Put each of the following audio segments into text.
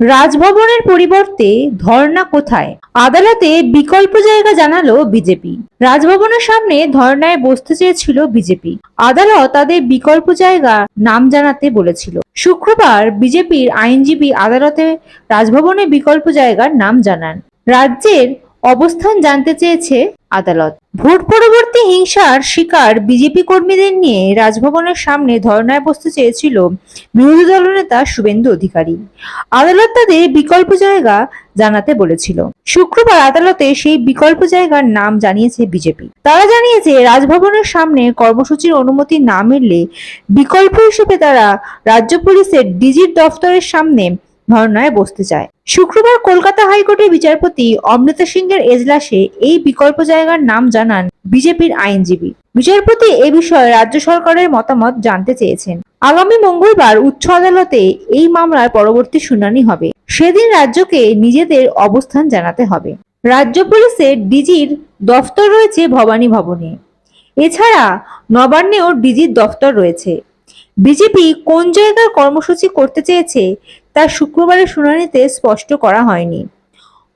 রাজভবনের পরিবর্তে ধর্না কোথায়? আদালতে বিকল্প জায়গা জানালো বিজেপি। রাজভবনের সামনে ধর্নায় বসতে চেয়েছিল বিজেপি। আদালত তাদের বিকল্প জায়গা নাম জানাতে বলেছিল। শুক্রবার বিজেপির আইনজীবী আদালতে রাজভবনে বিকল্প জায়গার নাম জানান। রাজ্যের অবস্থান জানতে চেয়েছে আদালত। ভোট পরবর্তী হিংসার শিকার বিজেপি কর্মীদের নিয়ে রাজভবনের সামনে ধর্ণায় বসতে চেয়েছিল বিরোধী দলনেতা শুভেন্দু অধিকারী। আদালত তাদের বিকল্প জায়গা জানাতে বলেছিল। শুক্রবার আদালতে সেই বিকল্প জায়গার নাম জানিয়েছে বিজেপি। তারা জানিয়েছে, রাজভবনের সামনে কর্মসূচির অনুমতি না মিললে বিকল্প হিসেবে তারা রাজ্য পুলিশের ডিজির দফতরের সামনে ধর্নায় বসতে চায়। শুক্রবার কলকাতা হাইকোর্টের বিচারপতি অমৃতা সিংহের এজলাসে এই বিকল্প জায়গার নাম জানান বিজেপির আইনজীবী। বিচারপতি এ বিষয়ে রাজ্য সরকারের মতামত জানতে চেয়েছেন। আগামী মঙ্গলবার উচ্চ আদালতে এই মামলার পরবর্তী শুনানি হবে। সেদিন রাজ্যকে নিজেদের অবস্থান জানাতে হবে। রাজ্য পুলিশের ডিজির দফতর রয়েছে ভবানী ভবনে এছাড়া নবান্নেও ডিজির দফতর রয়েছে। বিজেপি কোন জায়গার কর্মসূচি করতে চেয়েছে তা শুক্রবারের শুনানিতে স্পষ্ট করা হয়নি।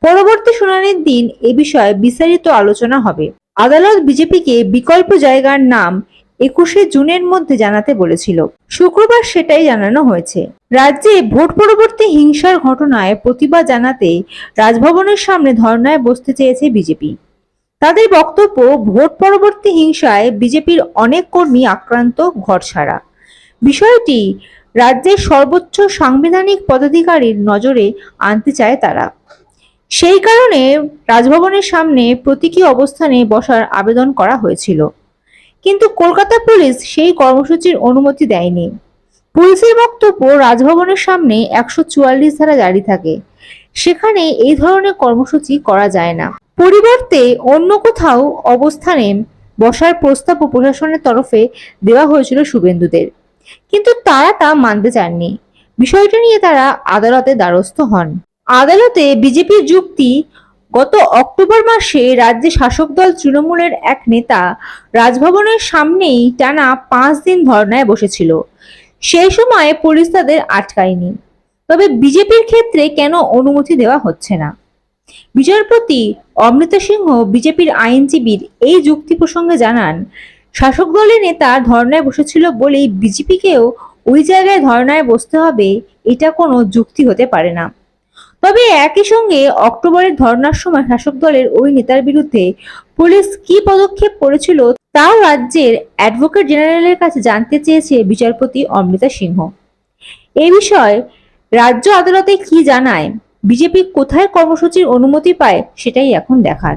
পরবর্তী শুনানির দিন এ বিষয়ে বিস্তারিত আলোচনা হবে। আদালত বিজেপিকে বিকল্প জায়গার নাম একুশে জুনের মধ্যে জানাতে বলেছিল। শুক্রবার সেটাই জানানো হয়েছে। রাজ্যে ভোট পরবর্তী হিংসার ঘটনায় প্রতিবাদ জানাতে রাজভবনের সামনে ধর্নায় বসতে চেয়েছে বিজেপি। তাদের বক্তব্য, ভোট পরবর্তী হিংসায় বিজেপির অনেক কর্মী আক্রান্ত, ঘরছাড়া। বিষয়টি রাজ্যের সর্বোচ্চ সাংবিধানিক পদাধিকারীর নজরে আনতে চায় তারা। সেই কারণে রাজভবনের সামনে প্রতীকী অবস্থানে বসার আবেদন করা হয়েছিল। কিন্তু কলকাতা পুলিশ সেই কর্মসূচির অনুমতি দেয়নি। পুলিশের বক্তব্য রাজভবনের সামনে একশো চুয়াল্লিশ ধারা জারি থাকে। সেখানে এই ধরনের কর্মসূচি করা যায় না। পরিবর্তে অন্য কোথাও অবস্থানে বসার প্রস্তাবও প্রশাসনের তরফে দেওয়া হয়েছিল শুভেন্দুদের। কিন্তু তারা তা মানতে চাননি। বিষয়টি নিয়ে তারা আদালতে দ্বারস্থ হন। আদালতে বিজেপির যুক্তি, গত অক্টোবর মাসে রাজ্যে শাসক দল তৃণমূলের এক নেতা রাজভবনের সামনেই টানা পাঁচ দিন ধর্নায় বসেছিল। সেই সময় পুলিশ তাদের আটকায়নি। তবে বিজেপির ক্ষেত্রে কেন অনুমতি দেওয়া হচ্ছে না? বিচারপতি অমৃতা সিংহ বিজেপির আইনজীবীর এই যুক্তি প্রসঙ্গে জানান শাসক দলের নেতা ধর্নায় বসেছিল বলেই বিজেপিকেও ওই জায়গায় ধর্নায় বসতে হবে, এটা কোনো যুক্তি হতে পারে না। তবে একই সঙ্গে অক্টোবরের ধর্নার সময় শাসক দলের ওই নেতার বিরুদ্ধে পুলিশ কি পদক্ষেপ করেছিল তাও রাজ্যের অ্যাডভোকেট জেনারেলের কাছে জানতে চেয়েছে বিচারপতি অমৃতা সিংহ। এ বিষয়ে রাজ্য আদালতে কি জানায়, বিজেপি কোথায় কর্মসূচির অনুমতি পায় সেটাই এখন দেখার।